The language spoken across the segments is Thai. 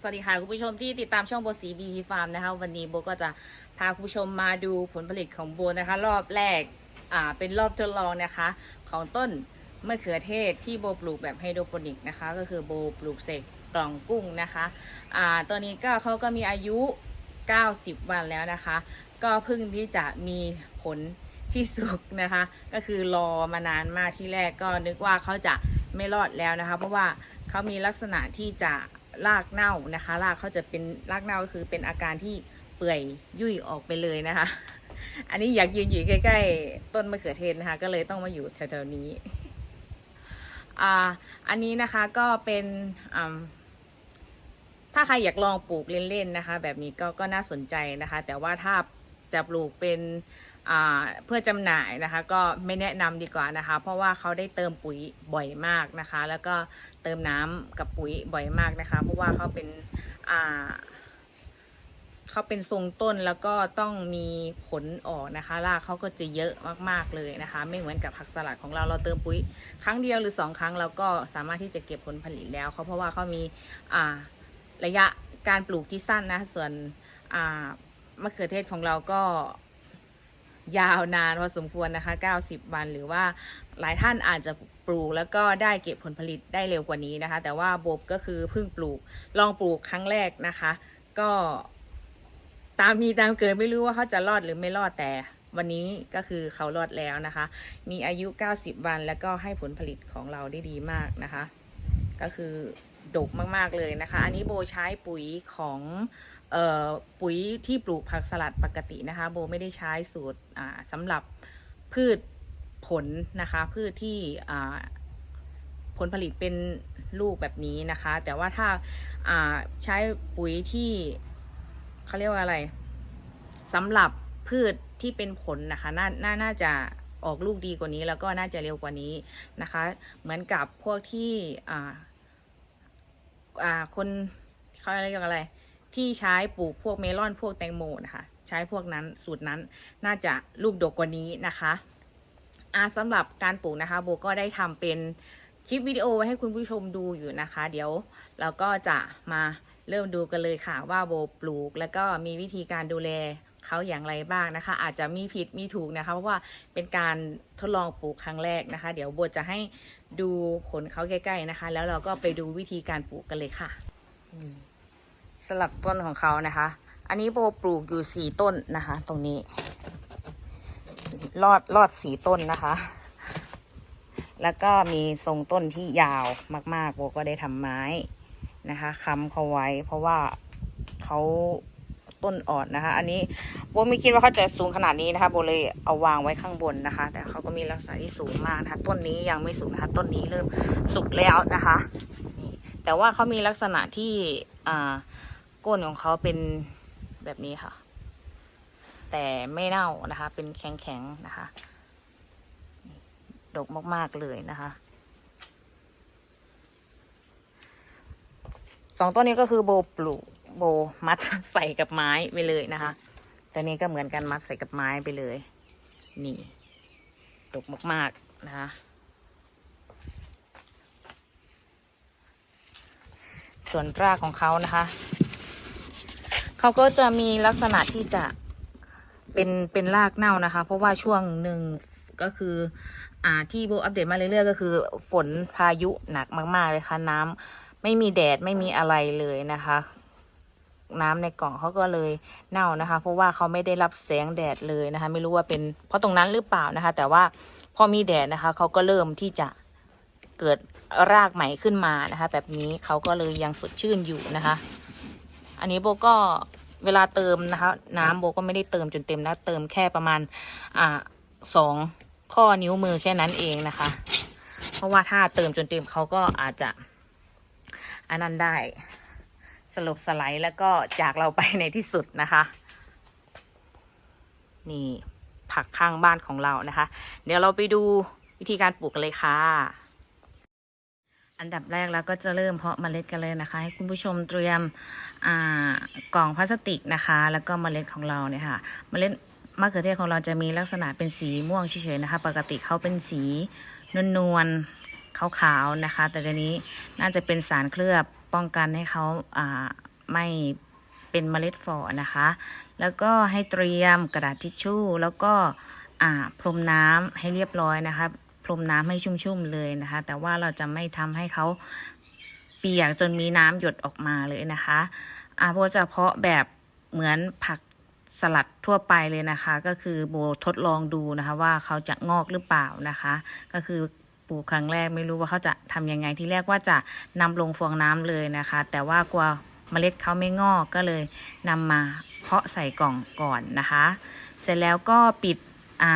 สวัสดีค่ะคุณผู้ชมที่ติดตามช่องโบสีบีพีฟาร์มนะคะ วันนี้โบก็จะพาคุณผู้ชมมาดูผลผลิตของโบนะคะ รอบแรกอ่าเป็นรอบทดลองนะคะ ของต้นมะเขือเทศที่โบปลูกแบบไฮโดรโปนิกนะคะ ก็คือโบปลูกเสกกล่องกุ้งนะคะอ่าตัวนี้ก็เขาก็มีอายุ 90 วันแล้วนะคะ ก็เพิ่งที่จะมีผลที่สุกนะคะ ก็คือรอมานานมากที่แรกก็นึกว่าเขาจะไม่รอดแล้วนะคะ เพราะว่าเขามีลักษณะที่จะ รากเน่านะคะ รากเขาจะเป็นรากเน่าก็คือเป็นอาการที่เปื่อยยุ่ยออกไปเลยนะคะ อันนี้อยากยืนอยู่ใกล้ ๆ ต้นมะเขือเทศนะคะ ก็เลยต้องมาอยู่แถวๆนี้อ่าอันนี้นะคะก็เป็นอ่าถ้าใครอยากลองปลูกเล่นๆนะคะ แบบนี้ก็ก็น่าสนใจนะคะ แต่ว่าถ้าจะปลูกเป็นเพื่อจำหน่ายนะคะ ก็ไม่แนะนำดีกว่านะคะ เพราะว่าเขาได้เติมปุ๋ยบ่อยมากนะคะ แล้วก็ เติมน้ำกับปุ๋ยบ่อยมากนะคะ เพราะว่าเขาเป็นอ่าเขาเป็นทรงต้นแล้วก็ต้องมีผลออกนะคะรากเขาก็จะเยอะมากๆเลยนะคะ ไม่เหมือนกับผักสลัดของเราเราเติมปุ๋ย ครั้งเดียวหรือสองครั้งเราก็สามารถที่จะเก็บผลผลิตแล้วเขาเพราะว่าเขามีอ่าระยะการปลูกที่สั้นนะส่วนอ่ามะเขือเทศของเราก็ยาวนานพอสมควรนะคะ 90 วันหรือว่า หลายท่านอาจจะปลูกแล้วก็ได้เก็บผลผลิตได้เร็วกว่านี้นะคะ แต่ว่าโบบก็คือเพิ่งปลูกลองปลูกครั้งแรกนะคะ ก็ตามมีตามเกิดไม่รู้ว่าเขาจะรอดหรือไม่รอดแต่วันนี้ก็คือเขารอดแล้วนะคะ มีอายุ 90 วันแล้วก็ให้ผลผลิตของเราได้ดีมากนะคะ ก็คือดกมากๆเลยนะคะ อันนี้โบใช้ปุ๋ยของเอ่อปุ๋ยที่ปลูกผักสลัดปกตินะคะ โบไม่ได้ใช้สูตรอ่าสำหรับพืช ผลนะคะพืชที่ผลผลิตเป็นลูกแบบนี้นะคะ แต่ว่าถ้าาใช้ปุ๋ยที่เขาเรียกว่าอะไรสำหรับพืชที่เป็นผลนะคะนานาน่าจะออกลูกดีกว่านี้ แล้วก็น่าจะเร็วกว่านี้นะคะ เหมือนกับพวกที่คนเขาเรียกว่าอะไร ที่ใช้ปลูกพวกเมลอนพวกแตงโมนะคะ ใช้พวกนั้นสูตรนั้นน่าจะลูกดกกว่านี้นะคะ อ่าสำหรับการปลูกนะคะโบก็ได้ทำเป็นคลิปวิดีโอไว้ให้คุณผู้ชมดูอยู่นะคะ เดี๋ยวเราก็จะมาเริ่มดูกันเลยค่ะว่าโบปลูก แล้วก็มีวิธีการดูแลเขาอย่างไรบ้างนะคะ อาจจะมีผิดมีถูกนะคะ เพราะว่าเป็นการทดลองปลูกครั้งแรกนะคะ เดี๋ยวโบจะให้ดูผลเขาใกล้ๆนะคะ แล้วเราก็ไปดูวิธีการปลูกกันเลยค่ะสลับต้นของเขานะคะ อันนี้โบปลูกอยู่สี่ต้นนะคะ ตรงนี้ รอดรอดสีต้นนะคะ แล้วก็มีทรงต้นที่ยาวมากๆโบก็ได้ทำไม้นะคะค้ำเขาไว้ เพราะว่าเขาต้นอ่อนนะคะ อันนี้โบไม่คิดว่าเขาจะสูงขนาดนี้นะคะโบเลยเอาวางไว้ข้างบนนะคะ แต่เขาก็มีลักษณะที่สูงมากนะคะ ต้นนี้ยังไม่สูงนะคะต้นนี้เริ่มสุกแล้วนะคะนี่แต่ว่าเขามีลักษณะที่ก้นของเขาเป็นแบบนี้ค่ะ แต่ไม่เน่านะคะ เป็นแข็งๆนะคะ ดกมากๆเลยนะคะสองต้นนี้ก็คือโบปลูกโบมัดใส่กับไม้ไปเลยนะคะแต่นี้ก็เหมือนกันมัดใส่กับไม้ไปเลย นี่ดกมาก ๆ นะคะ ส่วนรากของเขานะคะ เขาก็จะมีลักษณะที่จะ เป็นเป็นรากเน่านะคะ เพราะว่าช่วงหนึ่งก็คือ อ่าที่โบอัปเดตมาเรื่อยๆก็คือ ฝนพายุหนักมากๆเลยค่ะ น้ำไม่มีแดดไม่มีอะไรเลยนะคะ น้ำในกล่องเขาก็เลยเน่านะคะ เพราะว่าเขาไม่ได้รับแสงแดดเลยนะคะ ไม่รู้ว่าเป็นเพราะตรงนั้นหรือเปล่านะคะ แต่ว่าพอมีแดดนะคะเขาก็เริ่มที่จะเกิดรากใหม่ขึ้นมานะคะ แบบนี้เขาก็เลยยังสดชื่นอยู่นะคะ อันนี้โบก็ เวลาเติมนะคะ น้ำโบก็ไม่ได้เติมจนเต็มนะเติมแค่ประมาณอ่าสองข้อนิ้วมือแค่นั้นเองนะคะ เพราะว่าถ้าเติมจนเต็มเขาก็อาจจะอันนั้นได้สลบสไลด์แล้วก็จากเราไปในที่สุดนะคะ นี่ผักข้างบ้านของเรานะคะ เดี๋ยวเราไปดูวิธีการปลูกกันเลยค่ะ อันดับแรกแล้วก็จะเริ่มเพาะเมล็ดกันเลยนะคะ ให้คุณผู้ชมเตรียมกล่องพลาสติกนะคะ แล้วก็เมล็ดของเราเนี่ยค่ะเมล็ดมะเขือเทศของเราจะมีลักษณะเป็นสีม่วงเฉยๆนะคะ ปกติเขาเป็นสีนวลๆขาวๆนะคะ แต่ทีนี้น่าจะเป็นสารเคลือบป้องกันให้เขาไม่เป็นเมล็ดฝ่อนะคะ แล้วก็ให้เตรียมกระดาษทิชชู่แล้วก็พรมน้ำให้เรียบร้อยนะคะ พรมน้ำให้ชุ่มๆเลยนะคะ แต่ว่าเราจะไม่ทำให้เขาเปียกจนมีน้ำหยดออกมาเลยนะคะอาโบจะเพาะแบบเหมือนผักสลัดทั่วไปเลยนะคะ ก็คือโบทดลองดูนะคะ ว่าเขาจะงอกหรือเปล่านะคะ ก็คือปลูกครั้งแรกไม่รู้ว่าเขาจะทำยังไงที่แรกว่าจะนำลงฟองน้ำเลยนะคะ แต่ว่ากลัวเมล็ดเขาไม่งอกก็เลยนำมาเพาะใส่กล่องก่อนนะคะ เสร็จแล้วก็ปิดอ่า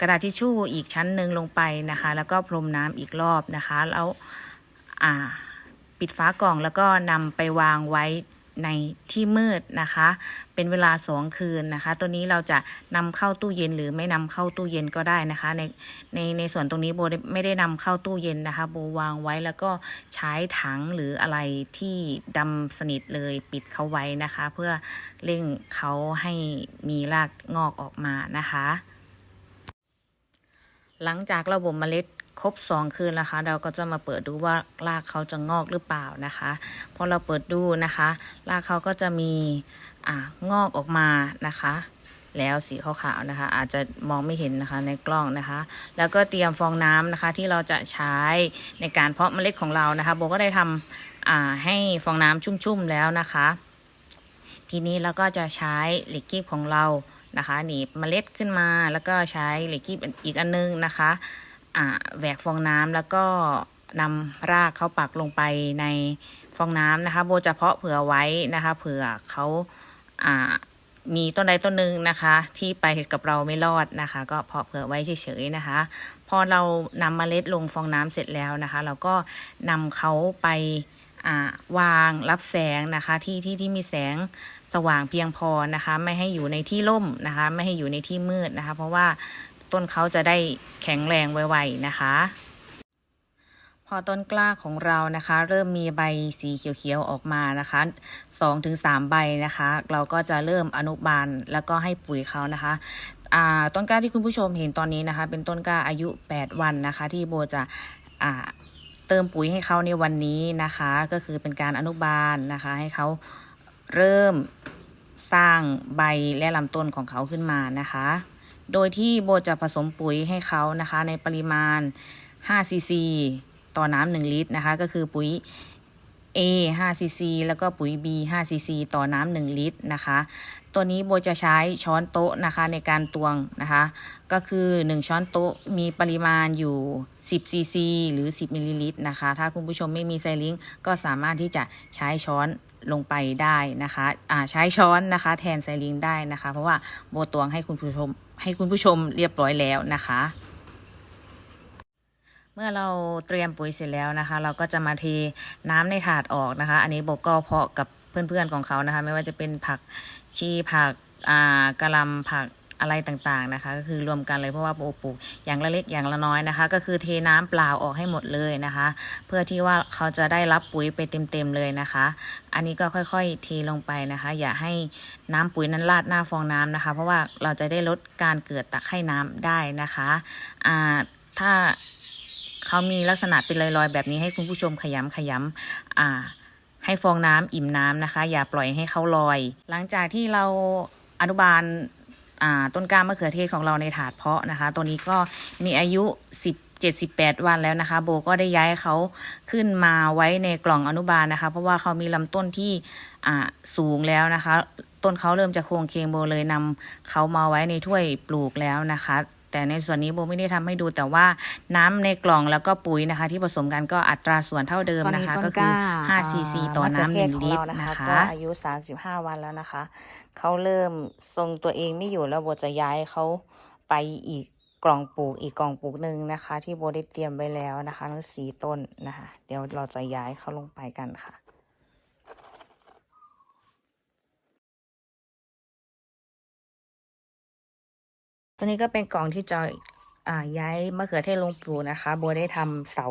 กระดาษทิชชู่อีกชั้นหนึ่งลงไปนะคะ แล้วก็พรมน้ำอีกรอบนะคะแล้วอ่าปิดฝากล่องแล้วก็นำไปวางไว้ในที่มืดนะคะ เป็นเวลาสองคืนนะคะ ตัวนี้เราจะนำเข้าตู้เย็นหรือไม่นำเข้าตู้เย็นก็ได้นะคะ ในในในส่วนตรงนี้โบได้ไม่ได้นำเข้าตู้เย็นนะคะ โบวางไว้แล้วก็ใช้ถังหรืออะไรที่ดำสนิทเลยปิดเขาไว้นะคะ เพื่อเร่งเขาให้มีรากงอกออกมานะคะ หลังจากเราบ่มเมล็ดครบสองคืนนะคะ เราก็จะมาเปิดดูว่ารากเขาจะงอกหรือเปล่านะคะพอเราเปิดดูนะคะ รากเขาก็จะมีอ่างอกออกมานะคะ แล้วสีขาวๆนะคะ อาจจะมองไม่เห็นนะคะในกล้องนะคะ แล้วก็เตรียมฟองน้ำนะคะ ที่เราจะใช้ในการเพาะเมล็ดของเรานะคะโบก็ได้ทำอ่าให้ฟองน้ำชุ่มๆแล้วนะคะ ทีนี้เราก็จะใช้เหล็กคีบของเรา นะคะหนีบเมล็ดขึ้นมาแล้วก็ใช้เหล็กคีบอีกอันนึงนะคะอ่าแหวกฟองน้ำแล้วก็นำรากเขาปักลงไปในฟองน้ำนะคะ โบจะเพาะเผื่อไว้นะคะเผื่อเขาอ่ามีต้นใดต้นหนึ่งนะคะ ที่ไปกับเราไม่รอดนะคะ ก็เพาะเผื่อไว้เฉยๆนะคะ พอเรานำเมล็ดลงฟองน้ำเสร็จแล้วนะคะ เราก็นำเขาไป วางรับแสงนะคะที่ที่ที่มีแสงสว่างเพียงพอนะคะ ไม่ให้อยู่ในที่ร่มนะคะ ไม่ให้อยู่ในที่มืดนะคะ เพราะว่าต้นเขาจะได้แข็งแรงไวๆนะคะ พอต้นกล้าของเรานะคะ เริ่มมีใบสีเขียวๆออกมานะคะสองถึงสามใบนะคะ เราก็จะเริ่มอนุบาลแล้วก็ให้ปุ๋ยเขานะคะต้นกล้าที่คุณผู้ชมเห็นตอนนี้นะคะ เป็นต้นกล้าอายุ 8 วันนะคะ ที่โบจะ เติมปุ๋ยให้เขาในวันนี้นะคะ ก็คือเป็นการอนุบาลนะคะ ให้เขาเริ่มสร้างใบและลำต้นของเขาขึ้นมานะคะ โดยที่โบจะผสมปุ๋ยให้เขานะคะ ในปริมาณ5ซีซีต่อน้ำ1ลิตรนะคะ ก็คือปุ๋ย A 5ซีซีแล้วก็ปุ๋ย B 5ซีซีต่อน้ำ1ลิตรนะคะ ตัวนี้โบจะใช้ช้อนโต๊ะนะคะในการตวงนะคะ ก็คือ 1 ช้อนโต๊ะมีปริมาณอยู่ 10ซีซีหรือ 10มิลลิลิตรนะคะ ถ้าคุณผู้ชมไม่มีไซลิงก์ก็สามารถที่จะใช้ช้อนลงไปได้นะคะอ่าใช้ช้อนนะคะ แทนไซลิงก์ได้นะคะ เพราะว่าโบตวงให้คุณผู้ชมให้คุณผู้ชมเรียบร้อยแล้วนะคะ เมื่อเราเตรียมปุ๋ยเสร็จแล้วนะคะ เราก็จะมาเทน้ำในถาดออกนะคะ อันนี้โบก็เพาะกับเพื่อนๆของเขานะคะ ไม่ว่าจะเป็นผักชีผักอ่ากะล่ำผักอะไรต่างๆนะคะ ก็คือรวมกันเลยเพราะว่าโบปลูกอย่างละเล็กอย่างละน้อยนะคะ ก็คือเทน้ำเปล่าออกให้หมดเลยนะคะ เพื่อที่ว่าเขาจะได้รับปุ๋ยไปเต็มๆเลยนะคะ อันนี้ก็ค่อยๆเทลงไปนะคะ อย่าให้น้ำปุ๋ยนั้นราดหน้าฟองน้ำนะคะ เพราะว่าเราจะได้ลดการเกิดตะไคร่น้ำได้นะคะอ่าถ้า เขามีลักษณะเป็นลอยๆ แบบนี้ให้คุณผู้ชมขยำขยำอ่า ให้ฟองน้ำอิ่มน้ำนะคะ อย่าปล่อยให้เขาลอย หลังจากที่เราอนุบาลต้นกล้ามะเขือเทศของเราในถาดเพาะนะคะ ตัวนี้ก็มีอายุ 10 78 วันแล้วนะคะ โบก็ได้ย้ายเขาขึ้นมาไว้ในกล่องอนุบาลนะคะ เพราะว่าเขามีลำต้นที่สูงแล้วนะคะ ต้นเขาเริ่มจะโค้งเคงโบเลยนำเขามาไว้ในถ้วยปลูกแล้วนะคะ แต่ในส่วนนี้โบไม่ได้ทำให้ดูแต่ว่าน้ำในกล่องแล้วก็ปุ๋ยนะคะ ที่ผสมกันก็อัตราส่วนเท่าเดิมนะคะ ก็คือ5ซีซีต่อน้ำหนึ่งลิตรนะคะก็อายุ 35 วันแล้วนะคะ เขาเริ่มทรงตัวเองไม่อยู่แล้วโบจะย้ายเขาไปอีกกล่องปลูกอีกกล่องปลูกหนึ่งนะคะ ที่โบได้เตรียมไว้แล้วนะคะทั้งสีต้นนะคะ เดี๋ยวเราจะย้ายเขาลงไปกันค่ะ ตัวนี้ก็เป็นกล่องที่จะอ่าย้ายมะเขือเทศลงปลูกนะคะโบได้ทำเสา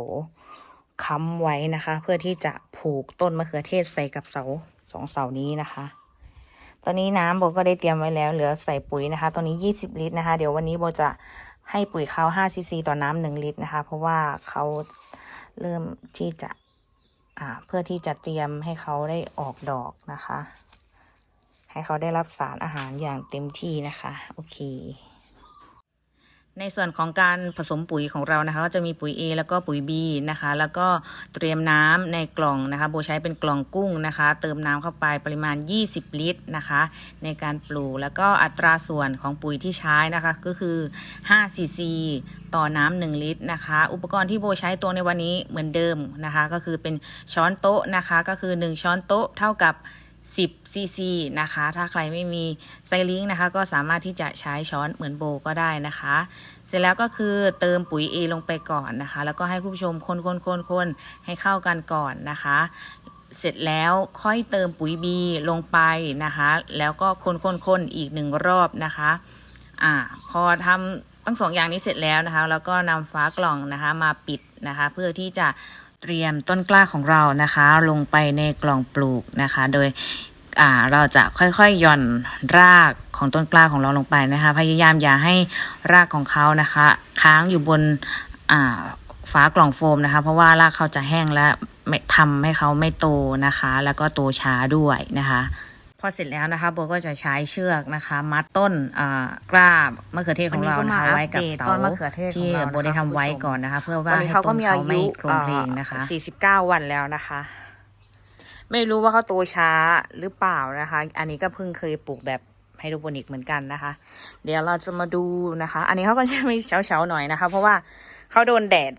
ค้ำไว้นะคะ เพื่อที่จะผูกต้นมะเขือเทศใส่กับเสาสองเสานี้นะคะ ตอนนี้น้ำโบก็ได้เตรียมไว้แล้วเหลือใส่ปุ๋ยนะคะ ตอนนี้ 20 ลิตรนะคะ เดี๋ยววันนี้โบจะให้ปุ๋ยเขา5ซีซีต่อน้ำ1ลิตรนะคะ เพราะว่าเขาเริ่มที่จะเพื่อที่จะเตรียมให้เขาได้ออกดอกนะคะ ให้เขาได้รับสารอาหารอย่างเต็มที่นะคะ โอเค ในส่วนของการผสมปุ๋ยของเรานะคะก็จะมีปุ๋ย A แล้วก็ปุ๋ย B นะคะ แล้วก็เตรียมน้ำในกล่องนะคะ โบใช้เป็นกล่องกุ้งนะคะ เติมน้ำเข้าไปปริมาณ 20 ลิตรนะคะ ในการปลูกแล้วก็อัตราส่วนของปุ๋ยที่ใช้นะคะก็คือ5 cc ต่อน้ำ1ลิตรนะคะ อุปกรณ์ที่โบใช้ตัวในวันนี้เหมือนเดิมนะคะ ก็คือเป็นช้อนโต๊ะนะคะ ก็คือ 1 ช้อนโต๊ะเท่ากับ 10ซีซีนะคะ ถ้าใครไม่มีไซลิงนะคะ ก็สามารถที่จะใช้ช้อนเหมือนโบก็ได้นะคะ เสร็จแล้วก็คือเติมปุ๋ย A ลงไปก่อนนะคะ แล้วก็ให้คุณผู้ชมคนคนคนคนให้เข้ากันก่อนนะคะ เสร็จแล้วค่อยเติมปุ๋ย B ลงไปนะคะ แล้วก็คนคนคนอีกหนึ่งรอบนะคะอ่าพอทำทั้งสองอย่างนี้เสร็จแล้วนะคะ แล้วก็นำฟ้ากล่องนะคะมาปิดนะคะ เพื่อที่จะ เตรียมต้นกล้าของเรานะคะ ลงไปในกล่องปลูกนะคะ โดยเราจะค่อยๆหย่อนรากของต้นกล้าของเราลงไปนะคะ พยายามอย่าให้รากของเขานะคะ ค้างอยู่บนอ่าฝากล่องโฟมนะคะ เพราะว่ารากเขาจะแห้งและทำให้เขาไม่โตนะคะ แล้วก็โตช้าด้วยนะคะ พอเสร็จแล้วนะคะโบก็จะใช้เชือกนะคะ มัดต้นอ่ากล้ามะเขือเทศของเรานะคะไว้กับเสาต้นมะเขือเทศของที่เรานะคะโบได้ทำไว้คุณผู้ชมก่อนนะคะ เพื่อว่าตอนนี้ให้เขาก็ต้นมีเขาอาไม่ยุโครงเพลงนะคะ 49 วันแล้วนะคะ ไม่รู้ว่าเขาโตช้าหรือเปล่านะคะ อันนี้ก็เพิ่งเคยปลูกแบบไฮโดรโปนิกเหมือนกันนะคะ เดี๋ยวเราจะมาดูนะคะ อันนี้เขาก็จะมีเฉาๆหน่อยนะคะ เพราะว่าเขาโดนแดด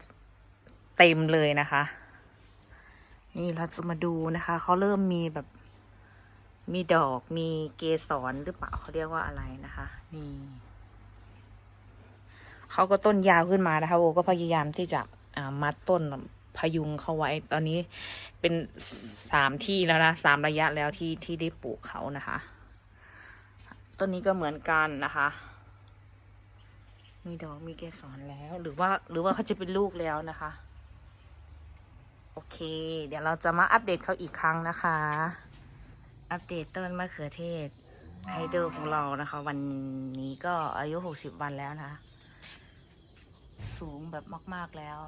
เต็มเลยนะคะ นี่เราจะมาดูนะคะเขาเริ่มมีแบบ มีดอกมีเกสรหรือเปล่าเขาเรียกว่าอะไรนะคะ นี่เขาก็ต้นยาวขึ้นมานะคะโบก็พยายามที่จะมัดต้นพยุงเขาไว้ตอนนี้เป็นสามที่แล้วนะสามระยะแล้วที่ที่ได้ปลูกเขานะคะ ต้นนี้ก็เหมือนกันนะคะ มีดอกมีเกสรแล้ว หรือว่าหรือว่าเขาจะเป็นลูกแล้วนะคะ โอเค เดี๋ยวเราจะมาอัปเดตเขาอีกครั้งนะคะ อัปเดตต้นมะเขือเทศไฮเดอร์ของเรานะคะ วันนี้ก็อายุหกสิบวันแล้วนะคะสูงแบบมาก ๆแล้ว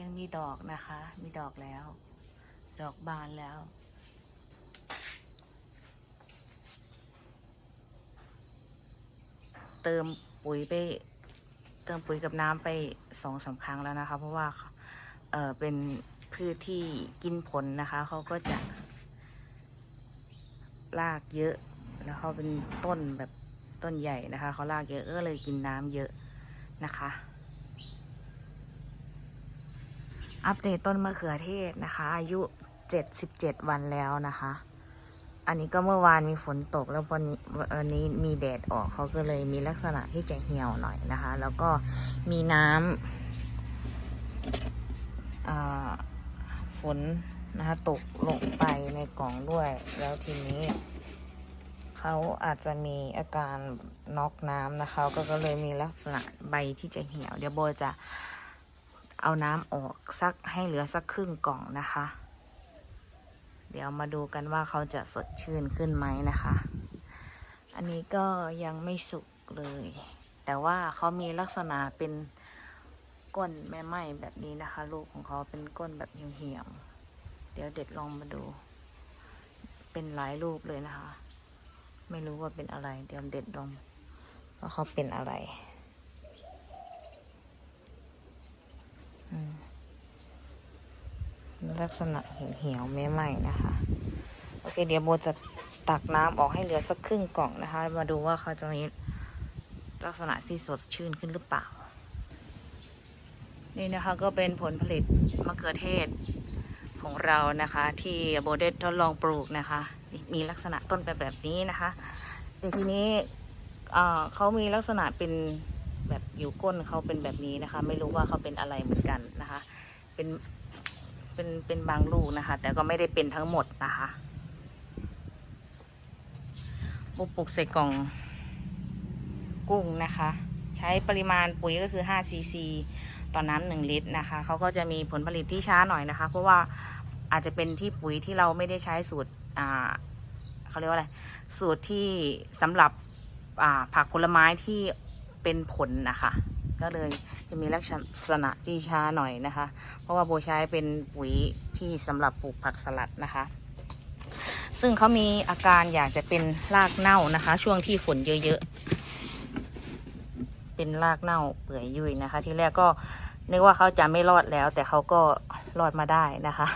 ยังมีดอกนะคะ มีดอกแล้ว ดอกบานแล้ว เติมปุ๋ยไป เติมปุ๋ยกับน้ำไปสองสามครั้งแล้วนะคะ เพราะว่าเออเป็นพืชที่กินผลนะคะ เขาก็จะ รากเยอะ แล้วเขาเป็นต้นแบบต้นใหญ่นะคะเขารากเยอะก็เลยกินน้ำเยอะนะคะ อัปเดตต้นมะเขือเทศนะคะ อายุ77วันแล้วนะคะ อันนี้ก็เมื่อวานมีฝนตกแล้ววันนี้วันนี้มีแดดออกเขาก็เลยมีลักษณะที่จะเหี่ยวหน่อยนะคะ แล้วก็มีน้ำฝน นะคะตกลงไปในกล่องด้วย แล้วทีนี้ เขาอาจจะมีอาการน็อกน้ำนะคะ ก็ก็เลยมีลักษณะใบที่จะเหี่ยว เดี๋ยวโบจะเอาน้ำออกสักให้เหลือสักครึ่งกล่องนะคะ เดี๋ยวมาดูกันว่าเขาจะสดชื่นขึ้นไหมนะคะ อันนี้ก็ยังไม่สุกเลย แต่ว่าเขามีลักษณะเป็นก้นแม่ไม้แบบนี้นะคะ ลูกของเขาเป็นก้นแบบเหี่ยวๆ เดี๋ยวเด็ดลองมาดู เป็นหลายรูปเลยนะคะ ไม่รู้ว่าเป็นอะไร เดี๋ยวเด็ดลองว่าเขาเป็นอะไรลักษณะเหี่ยวๆไม่ไหม้นะคะ โอเค เดี๋ยวโบจะตักน้ำออกให้เหลือสักครึ่งกล่องนะคะ มาดูว่าเขาจะมีลักษณะที่สดชื่นขึ้นหรือเปล่า นี่นะคะก็เป็นผลผลิตมะเขือเทศ ของเรานะคะ ที่โบได้ทดลองปลูกนะคะ มีลักษณะต้นเป็นแบบนี้นะคะ แต่ทีนี้เขามีลักษณะเป็นแบบอยู่ก้นเขาเป็นแบบนี้นะคะ ไม่รู้ว่าเขาเป็นอะไรเหมือนกันนะคะ เป็นเป็นเป็นบางลูกนะคะ แต่ก็ไม่ได้เป็นทั้งหมดนะคะโบปลูกใส่กล่องกุ้งนะคะ ใช้ปริมาณปุ๋ยก็คือ5ซีซี ต่อน้ำหนึ่งลิตรนะคะเขาก็จะมีผลผลิตที่ช้าหน่อยนะคะ เพราะว่าอาจจะเป็นที่ปุ๋ยที่เราไม่ได้ใช้สูตรอ่าเขาเรียกว่าอะไรสูตรที่สำหรับอ่าผักผลไม้ที่เป็นผลนะคะ ก็เลยจะมีลักษณะที่ช้าหน่อยนะคะ เพราะว่าโบใช้เป็นปุ๋ยที่สำหรับปลูกผักสลัดนะคะ ซึ่งเขามีอาการอยากจะเป็นรากเน่านะคะ ช่วงที่ฝนเยอะๆเป็นรากเน่าเปื่อยยุ่ยนะคะ ที่แรกก็ นึกว่าเขาจะไม่รอดแล้ว แต่เขาก็รอดมาได้นะคะ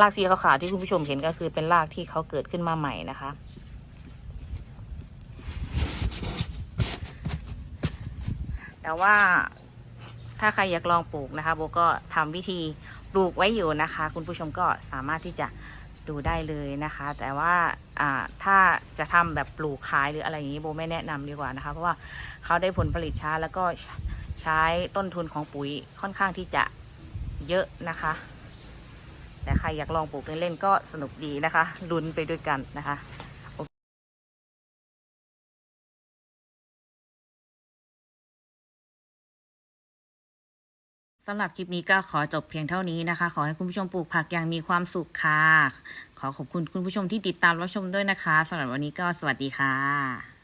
รากสีขาวๆที่คุณผู้ชมเห็นก็คือเป็นรากที่เขาเกิดขึ้นมาใหม่นะคะ แต่ว่าถ้าใครอยากลองปลูกนะคะโบก็ทำวิธีปลูกไว้อยู่นะคะ คุณผู้ชมก็สามารถที่จะดูได้เลยนะคะ แต่ว่าอ่าถ้าจะทำแบบปลูกขายหรืออะไรอย่างนี้โบไม่แนะนำดีกว่านะคะ เพราะว่าเขาได้ผลผลิตช้าแล้วก็ ใช้ต้นทุนของปุ๋ยค่อนข้างที่จะเยอะนะคะแต่ใครอยากลองปลูกเล่นๆก็สนุกดีนะคะลุ้นไปด้วยกันนะคะสำหรับคลิปนี้ก็ขอจบเพียงเท่านี้นะคะ ขอให้คุณผู้ชมปลูกผักอย่างมีความสุขค่ะ ขอขอบคุณคุณผู้ชมที่ติดตามรับชมด้วยนะคะสำหรับวันนี้ก็สวัสดีค่ะ